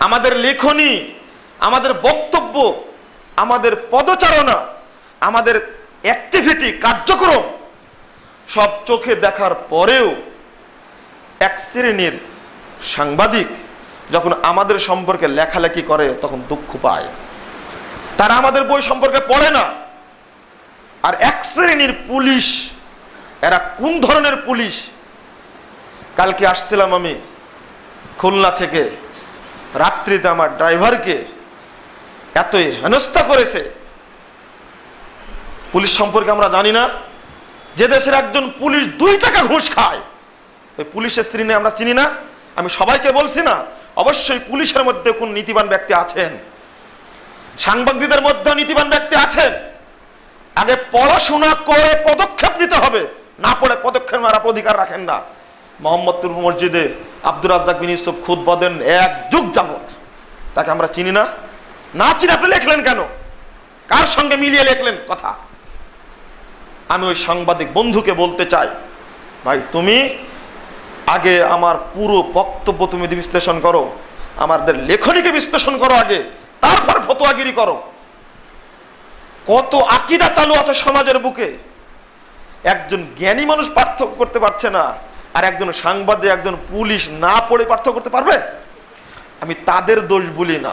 আমাদের লেখনী, আমাদের বক্তব্য, আমাদের পদচারণা, আমাদের অ্যাক্টিভিটি কার্যক্রম, সব চোখে দেখার পরেও এক শ্রেণির সাংবাদিক যখন আমাদের সম্পর্কে লেখালেখি করে, তখন দুঃখ পায়। তারা আমাদের বই সম্পর্কে পড়ে না। আর এক শ্রেণির পুলিশ, এরা কোন ধরনের পুলিশ? কালকে আসছিলাম আমি খুলনা থেকে। রাত্রিতে আমার ড্রাইভারকে এতই হেনস্থা করেছে। পুলিশ সম্পর্কে আমরা জানি না। যে দেশের একজন পুলিশ দুই টাকা ঘুষ খায়। ওই পুলিশের শ্রেণি আমরা চিনি না। আমি সবাইকে বলছি না, অবশ্যই পুলিশের মধ্যে কোন নীতিবান ব্যক্তি আছেন? সাংবাদিকদের মধ্যে নীতিবান ব্যক্তি আছেন। আগে পড়াশোনা করে পদক্ষেপ নিতে হবে। না পড়ে পদক্ষেপ নেওয়ার অধিকার রাখেন না। মোহাম্মদপুর মসজিদে আব্দুর রাজ্জাক বিন ইউসুফ খুদ বদেন এক যুগ যাবত তাকে আমরা চিনি না। না চিনি আপনি লেখলেন কেন? কার সঙ্গে মিলিয়ে লেখলেন কথা? আমি ওই সাংবাদিক বন্ধুকে বলতে চাই, ভাই, তুমি আগে আমার পুরো বক্তব্য তুমি বিশ্লেষণ করো, আমাদের লেখনীকে বিশ্লেষণ করো আগে, তারপর ফতোয়াগিরি করো। কত আকিদা চালু আছে সমাজের বুকে। একজন জ্ঞানী মানুষ পার্থক্য করতে পারছে না। আর একজন সাংবাদিক, একজন পুলিশ না পড়ে পার্থক্য করতে পারবে? আমি তাদের দোষ বলি না।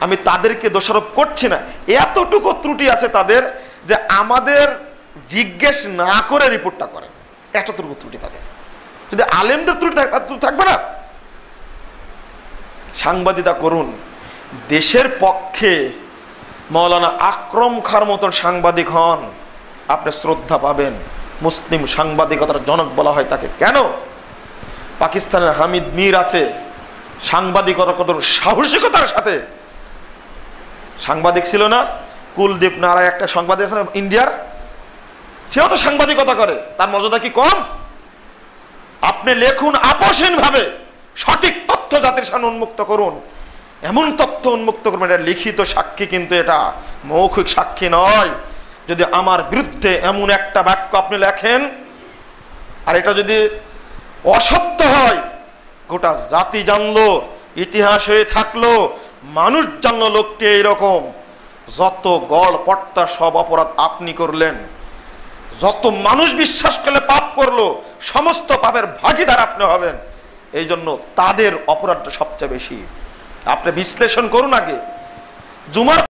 আমি তাদেরকে দোষারোপ করছি না। এতটুকু ত্রুটি আছে তাদের যে আমাদের জিজ্ঞেস না করে রিপোর্টটা করে এতটুকু ত্রুটি তাদের। যদি আলেমদের ত্রুটি থাক- ত্রুটি থাকবে না? সাংবাদিকতা করুন। দেশের পক্ষে মৌলানা আকরম খার মতন সাংবাদিক হন, আপনি শ্রদ্ধা পাবেন। মুসলিম সাংবাদিকতার জনক বলা হয় তাকে। কেন? পাকিস্তানের হামিদ মীর আছে সাংবাদিকতা কত সাহসিকতার সাথে। সাংবাদিক ছিল না, কুলদীপ নারায় একটা সাংবাদিক আছে ইন্ডিয়ার? সেও তো সাংবাদিকতা করে, তার মর্যাদা কি কম? আপনি লেখুন আপোষহীন ভাবে সঠিক তথ্য জাতির সামনে উন্মুক্ত করুন। এমন তথ্য উন্মুক্ত করবেন এটা লিখিত সাক্ষী, কিন্তু এটা মৌখিক সাক্ষী নয়। যদি আমার বিরুদ্ধে এমন একটা বাক্য আপনি লেখেন, আর এটা যদি অসত্য হয়, গোটা জাতি জানলো, ইতিহাস হয়ে থাকল, মানুষ জানলো লোকটি এইরকম যত গড় পট্টা সব অপরাধ আপনি করলেন, যত মানুষ বিশ্বাস করলে পাপ করল, সমস্ত পাপের ভাগিদার আপনি হবেন, এই জন্য তাদের অপরাধটা সবচেয়ে বেশি। আপনি বিশ্লেষণ করুন আগে। জুমার